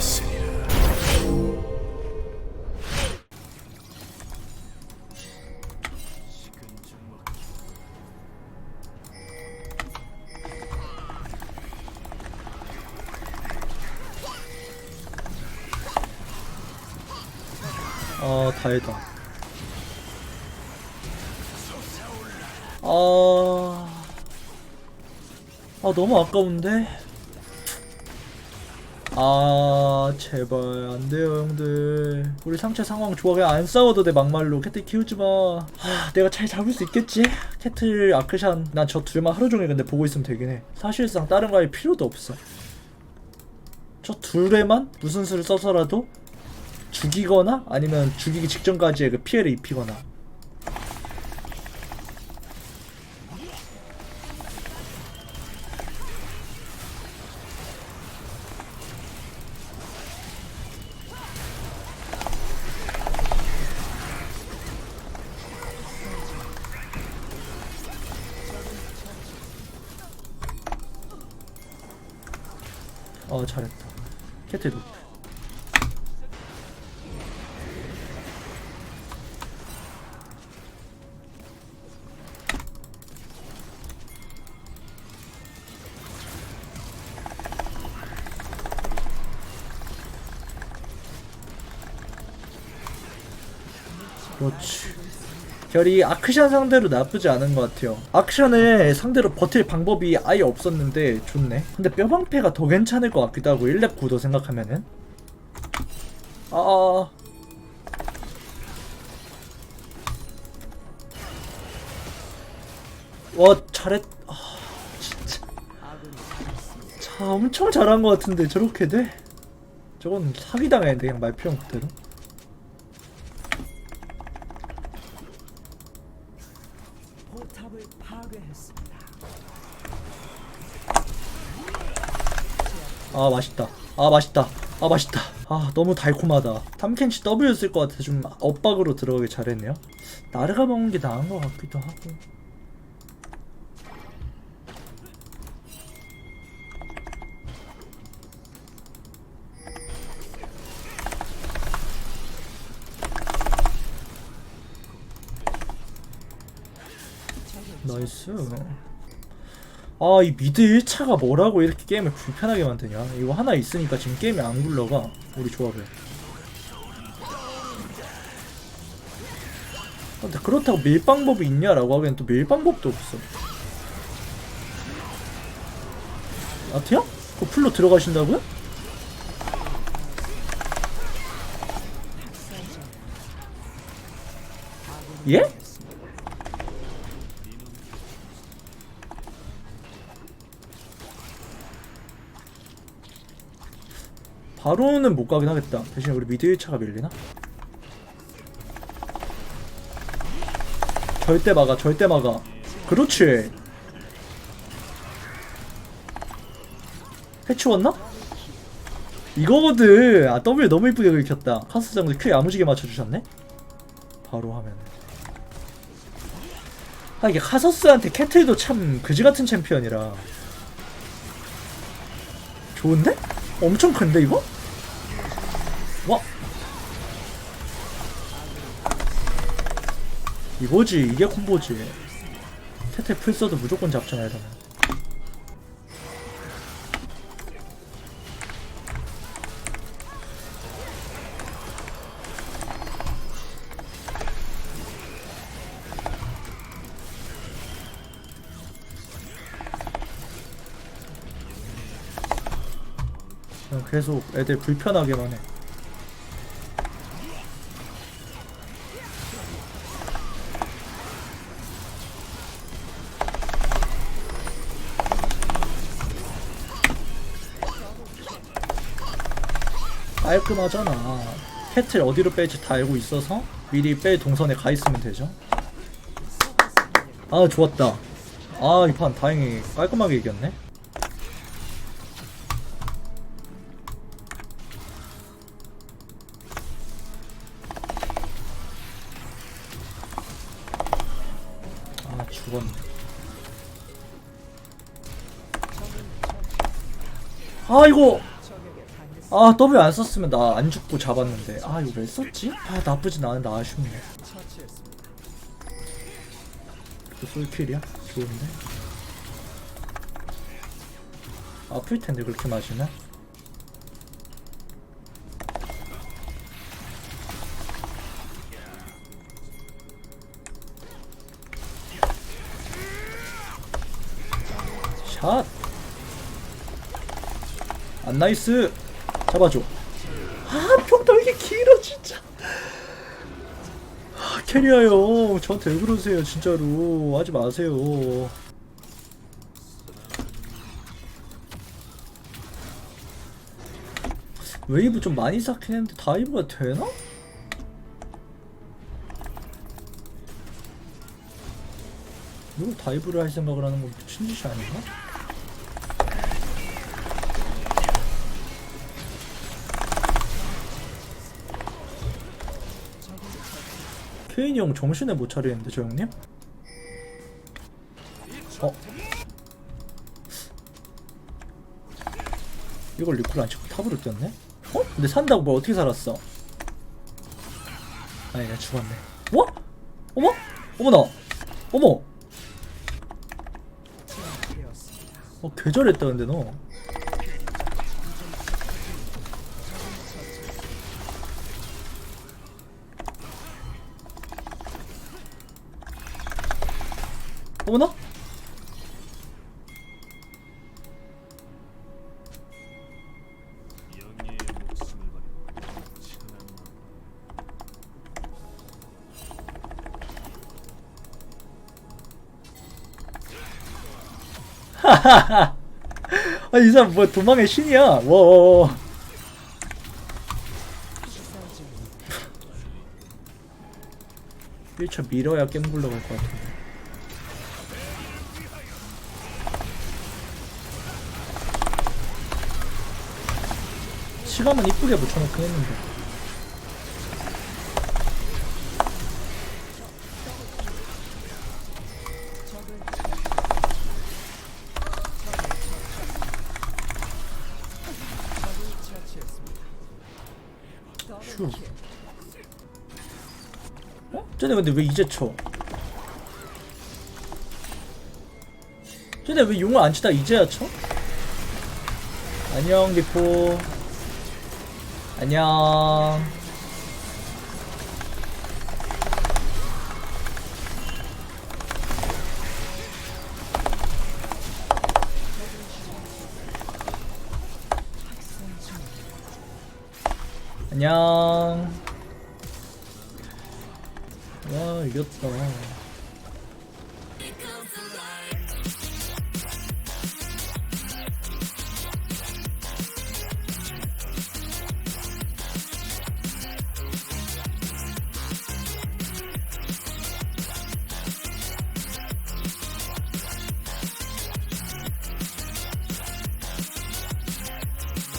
씻으리라. 아 다행이다 아... 아 너무 아까운데 아 제발 안 돼요 형들. 우리 상체 상황 좋아 안 싸워도 돼 막말로. 캐틀 키우지마. 아 내가 잘 잡을 수 있겠지? 캐틀 아크샨. 난 저 둘만 하루 종일 근데 보고 있으면 되긴 해. 사실상 다른 거 할 필요도 없어. 저 둘에만 무슨 수를 써서라도 죽이거나 아니면 죽이기 직전까지의 그 피해를 입히거나 어 잘했다 캐틀 높 그렇지. 결이 아크샨 상대로 나쁘지 않은 것 같아요. 아크샨을 상대로 버틸 방법이 아예 없었는데 좋네. 근데 뼈방패가 더 괜찮을 것 같기도 하고 1렙 구도 생각하면은. 아, 아. 아. 와 잘했. 아 진짜. 자 엄청 잘한 것 같은데 저렇게 돼? 저건 사기당했는데 그냥 말 표현 그대로. 포탑을 파괴했습니다. 아 맛있다. 아 맛있다. 아 맛있다. 아 너무 달콤하다. 탐켄치 W 쓸 것 같아서 좀 엇박으로 들어가길 잘했네요. 나르가 먹는 게 나은 것 같기도 하고. 나이스 아 이 미드 1차가 뭐라고 이렇게 게임을 불편하게 만드냐 이거 하나 있으니까 지금 게임이 안 굴러가 우리 조합에 아, 근데 그렇다고 밀 방법이 있냐라고 하기엔 또 밀 방법도 없어 아트야? 그 풀로 들어가신다고요? 예? 바로는 못 가긴 하겠다. 대신 우리 미드 1차가 밀리나? 절대 막아, 절대 막아. 그렇지. 해치웠나? 이거거든. 아, W 너무 이쁘게 긁혔다. 카스 장도 큐 야무지게 맞춰주셨네? 바로 하면. 아, 이게 카서스한테 캐틀도 참 그지 같은 챔피언이라. 좋은데? 엄청 큰데 이거? 와. 이거지 이게 콤보지. 테테 풀 써도 무조건 잡잖아 이러면 그냥 계속 애들 불편하게만 해. 깔끔하잖아. 캐틀 어디로 뺄지 다 알고 있어서 미리 뺄 동선에 가 있으면 되죠. 아 좋았다. 아 이 판 다행히 깔끔하게 이겼네. 아 이거 아 W 안 썼으면 나 안 죽고 잡았는데 아 이거 왜 썼지? 아 나쁘진 않은데 아쉽네 또 솔킬이야? 좋은데? 아플 텐데 그렇게 맞으면 샷! 안 나이스! 잡아줘. 아, 평타 왜 이렇게 길어, 진짜. 아, 캐리어요. 저한테 왜 그러세요, 진짜로. 하지 마세요. 웨이브 좀 많이 쌓긴 했는데 다이브가 되나? 이거 다이브를 할 생각을 하는 건 미친 짓이 아닌가? 케인이 형 정신을 못 차리는데 저 형님? 어? 이걸 리콜 안 치고 탑으로 뛰었네? 어? 근데 산다고 뭐 어떻게 살았어? 아니 나 죽었네 뭐? 어머? 어머나 어머 어 개잘했다 근데 너 어머나? 영예의 목숨을 버리고 지금은 아니 이 사람 뭐 도망의 신이야? 와와와 1차 밀어야 게임 굴러갈 것 같은데 시감은 이쁘게 붙여놓긴 했는데 휴 어? 쟤네 근데 왜 이제 쳐? 쟤네 왜 용을 안 치다 이제야 쳐? 안녕 리포 안녕. 안녕. 와 이겼다